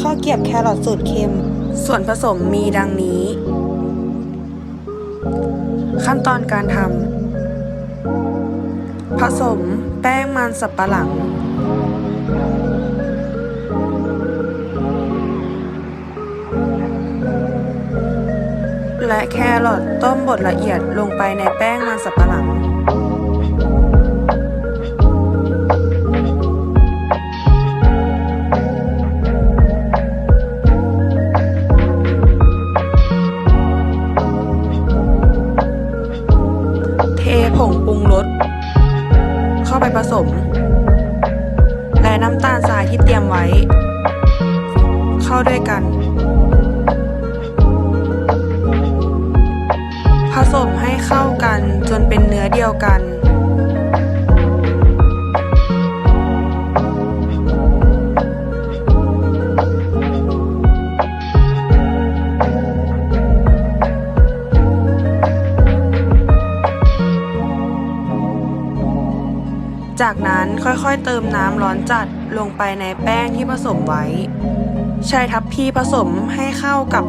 ข้าวเกรียบแครอทสูตรเค็ม ส่วนผสมมีดังนี้ ขั้นตอนการทำผสมแป้งมันสับปะหลัง และแครอทต้มบดละเอียดลงไปในแป้งมันสับปะหลัง งปรุงรสเข้าไปผสม และน้ำตาลทรายที่เตรียมไว้ เข้าด้วยกัน ผสมให้เข้ากันจนเป็นเนื้อเดียวกัน จากนั้นค่อยๆเติมน้ำร้อนจัดลงไปในแป้งที่ผสมไว้ ใช้ทัพพีผสมให้เข้ากับ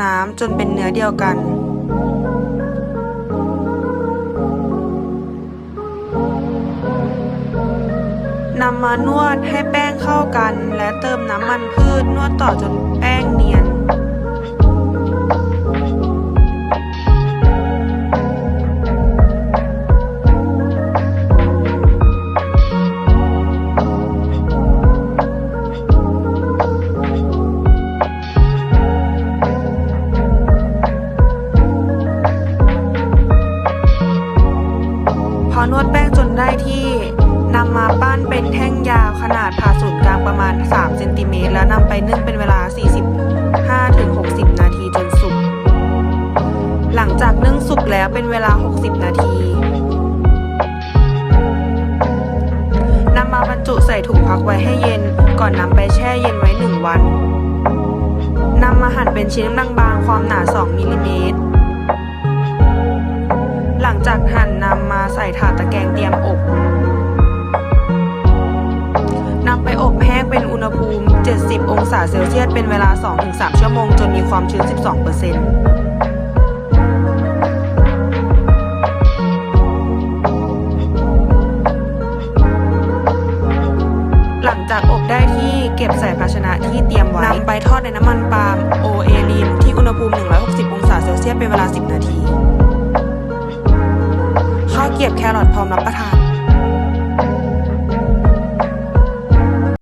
น้ำจนเป็นเนื้อเดียวกัน นำมานวดให้แป้งเข้ากัน และเติมน้ำมันพืชนวดต่อจนแป้งเนียน นวดแป้งจนได้ที่นำมาปั้นเป็นแท่งยาวขนาดผ่าศูนย์กลางประมาณ 3 เซนติเมตรแล้วนำไปนึ่งเป็นเวลา 45-60 นาทีจนสุก หลังจากนึ่งสุกแล้วเป็นเวลา 60 นาทีนำมาบรรจุใส่ถุงพักไว้ให้เย็น ก่อนนำไปแช่เย็นไว้ 1 วันนำมาหั่นเป็นชิ้นบางๆ ความหนา 2 มิลลิเมตร หลังจากหั่นนำมา ใส่ถาดตะแกรงเตรียมอบนำไปอบแห้งเป็นอุณหภูมิ 70 องศาเซลเซียส เป็นเวลา 2-3 ชั่วโมง จนมีความชื้น 12%หลังจากอบได้ที่เก็บใส่ภาชนะที่เตรียมไว้นำไปทอดในน้ำมันปาล์มโอเอลีนที่อุณหภูมิ 160 องศาเซลเซียสเป็นเวลา 10นาที กรียบแครอทพร้อมรับประทาน